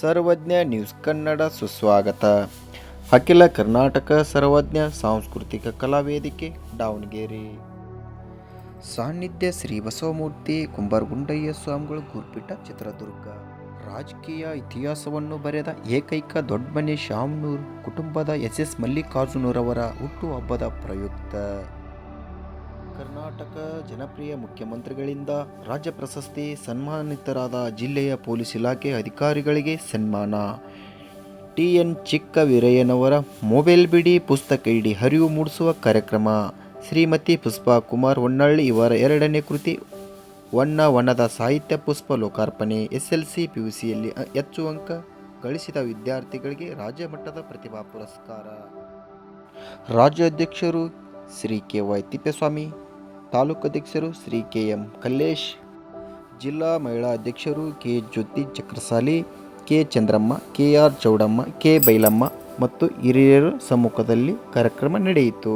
ಸರ್ವಜ್ಞ news Kannada ಸುಸ್ವಾಗತ. ಅಖಿಲ ಕರ್ನಾಟಕ ಸರ್ವಜ್ಞ ಸಾಂಸ್ಕೃತಿಕ ಕಲಾ ವೇದಿಕೆ, ದಾವಣಗೆರೆ. ಸಾನ್ನಿಧ್ಯ ಶ್ರೀ ಬಸವಮೂರ್ತಿ ಕುಂಬಾರಗುಂಡಯ್ಯ ಸ್ವಾಮಿಗಳು ಗುರುಪೀಠ ಚಿತ್ರದುರ್ಗ. ರಾಜಕೀಯ ಇತಿಹಾಸವನ್ನು ಬರೆದ ಏಕೈಕ ದೊಡ್ಡಮನೆ ಶಾಮ್ನೂರ್ ಕುಟುಂಬದ ಎಸ್ ಎಸ್ ಮಲ್ಲಿಕಾರ್ಜುನರವರ ಹುಟ್ಟುಹಬ್ಬದ ಪ್ರಯುಕ್ತ. ಕರ್ನಾಟಕ ಜನಪ್ರಿಯ ಮುಖ್ಯಮಂತ್ರಿಗಳಿಂದ ರಾಜ್ಯ ಪ್ರಶಸ್ತಿ ಸನ್ಮಾನಿತರಾದ ಜಿಲ್ಲೆಯ ಪೊಲೀಸ್ ಇಲಾಖೆ ಅಧಿಕಾರಿಗಳಿಗೆ ಸನ್ಮಾನ. ಟಿ. ಎನ್. ಚಿಕ್ಕವೀರಯ್ಯನವರ ಮೊಬೈಲ್ ಬಿಡಿ ಪುಸ್ತಕ ಇಡಿ ಅರಿವು ಮೂಡಿಸುವ ಕಾರ್ಯಕ್ರಮ. ಶ್ರೀಮತಿ ಪುಷ್ಪಾ ಕುಮಾರ್ ಹೊನ್ನಳ್ಳಿ ಇವರ ಎರಡನೇ ಕೃತಿ ವಣ್ಣ ವನದ ಸಾಹಿತ್ಯ ಪುಷ್ಪ ಲೋಕಾರ್ಪಣೆ. S L C P U ಹೆಚ್ಚು ಅಂಕ ಗಳಿಸಿದ ವಿದ್ಯಾರ್ಥಿಗಳಿಗೆ ರಾಜ್ಯ ಮಟ್ಟದ ಪ್ರತಿಭಾ ಪುರಸ್ಕಾರ. ರಾಜ್ಯಾಧ್ಯಕ್ಷರು ಶ್ರೀ ಕೆ ವೈ ತಿಪ್ಪೇಸ್ವಾಮಿ ತಾಲೂಕು ಅಧ್ಯಕ್ಷರು ಶ್ರೀ ಕೆ ಎಂ ಕಲ್ಲೇಶ್, ಜಿಲ್ಲಾ ಮಹಿಳಾ ಅಧ್ಯಕ್ಷರು K Jyoti Chakrasali, K Chandramma, K R Chowdamma, K Bailamma ಮತ್ತು ಹಿರಿಯರ ಸಮ್ಮುಖದಲ್ಲಿ ಕಾರ್ಯಕ್ರಮ ನಡೆಯಿತು.